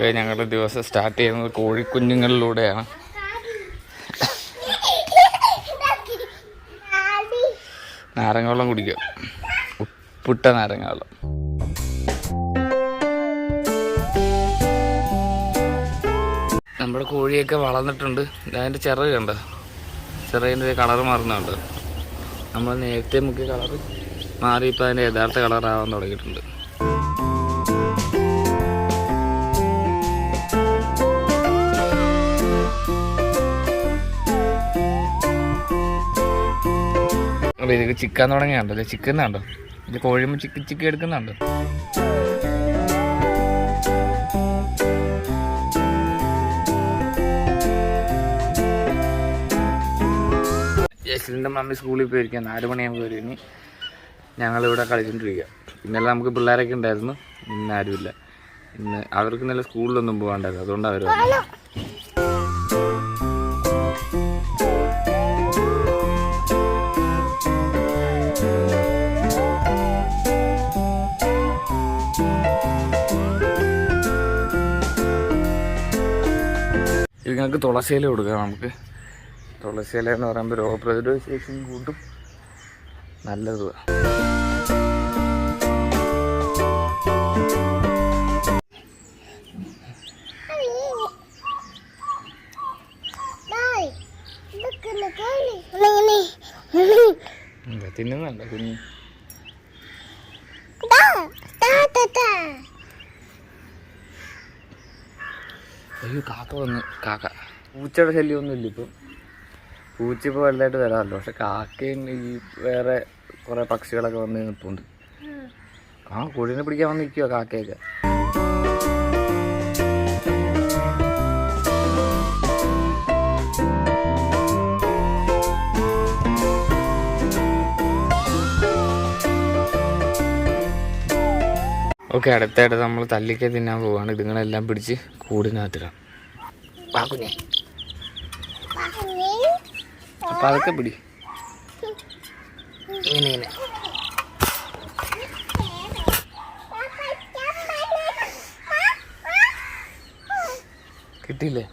ഞങ്ങളുടെ ദിവസം സ്റ്റാർട്ട് ചെയ്യുന്നത് കോഴിക്കുഞ്ഞുങ്ങളിലൂടെയാണ്. നാരങ്ങ വെള്ളം കുടിക്കുക. ഉപ്പിട്ട നാരങ്ങ വെള്ളം നമ്മുടെ കോഴിയൊക്കെ വളർന്നിട്ടുണ്ട്. അതിന്റെ ചിറക് കണ്ട? ചിറകിന്റെ കളർ മാറുന്നുണ്ട്. നമ്മൾ നേരത്തെ മുക്കിയ കളർ മാറി ഇപ്പോൾ അതിന്റെ യഥാർത്ഥ കളറാവാൻ തുടങ്ങിയിട്ടുണ്ട്. അപ്പോൾ ഇത് ചിക്കൻ തുടങ്ങിയാണ്ടോ? അല്ലെ ചിക്കൻ കണ്ടോ ഇത് കോഴിയുമ്പോൾ ചിക്കൻ ചിക്കൻ എടുക്കുന്നുണ്ടോ? യശ്വിന്റെ മമ്മി സ്കൂളിൽ പോയിരിക്കുക നാല് മണിയാകുമ്പോൾ വരും ഇനി. ഞങ്ങളിവിടെ കളിച്ചുകൊണ്ടിരിക്കുക ഇന്നലെ നമുക്ക് പിള്ളേരൊക്കെ ഉണ്ടായിരുന്നു. ഇന്ന് ആരുമില്ല. ഇന്ന് അവർക്ക് ഇന്നലെ സ്കൂളിലൊന്നും പോകാണ്ടായിരുന്നു. അതുകൊണ്ട് അവർ ഇതിങ്ങൾക്ക് തുളസിയില കൊടുക്കാം നമുക്ക്. തുളസിയില എന്ന് പറയുമ്പോൾ രോഗപ്രതിരോധ ശേഷിയും കൂട്ടും നല്ലത് തിന്നുന്നുണ്ടോ കുഞ്ഞ്? അയ്യോ കാക്ക വന്ന്. കാക്ക. പൂച്ചയുടെ ശല്യം ഒന്നുമില്ല ഇപ്പം. പൂച്ച ഇപ്പോൾ വലുതായിട്ട് വരാമല്ലോ പക്ഷെ കാക്കയും ഈ വേറെ കുറേ പക്ഷികളൊക്കെ വന്ന് നിൽപ്പുണ്ട്. ആ കോഴീനെ പിടിക്കാൻ വന്ന് കാക്കയൊക്കെ. ഓക്കെ അടുത്തായിട്ട് നമ്മൾ തല്ലിക്ക തിന്നാൻ പോവാണ്. ഇതുങ്ങളെല്ലാം പിടിച്ച് കൂടിനകത്തിടാം. വാ കുഞ്ഞേ അതൊക്കെ പിടി. ഇങ്ങനെ ഇങ്ങനെ. കിട്ടിയില്ലേ?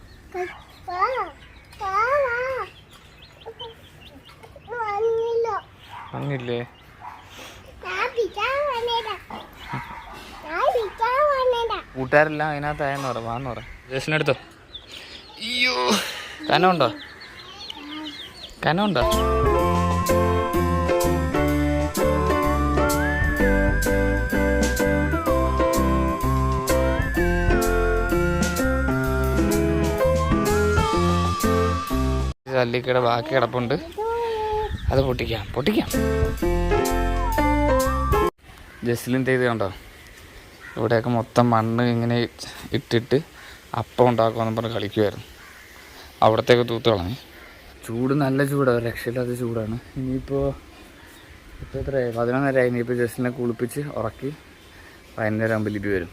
വന്നില്ലേ? കൂട്ടുകാരെല്ലാം അതിനകത്തായെന്ന് പറ വാന്ന് പറ. ജേഷനെടുത്തോ അയ്യോ. കനമുണ്ടോ? കനമുണ്ടോ? ജല്ലിക്കയുടെ ബാക്കി കിടപ്പുണ്ട്. അത് പൊട്ടിക്കാം പൊട്ടിക്കാം. ജസ്ലിൻ തേതി കണ്ടോ? ഇവിടെയൊക്കെ മൊത്തം മണ്ണ് ഇങ്ങനെ ഇട്ടിട്ട് അപ്പം ഉണ്ടാക്കുമെന്ന് പറഞ്ഞ് കളിക്കുമായിരുന്നു അവിടത്തേക്ക് തൂത്ത് കളഞ്ഞു. ചൂട് നല്ല ചൂടാണ് രക്ഷയില്ലാത്ത ചൂടാണ്. ഇനിയിപ്പോൾ ഇപ്പോൾ എത്രയായി? പതിനൊന്നരയായി ഇനിയിപ്പോൾ ജസ്റ്റിനെ കുളിപ്പിച്ച് ഉറക്കി വൈകുന്നേരം ആകുമ്പോൾ ലിപി വരും.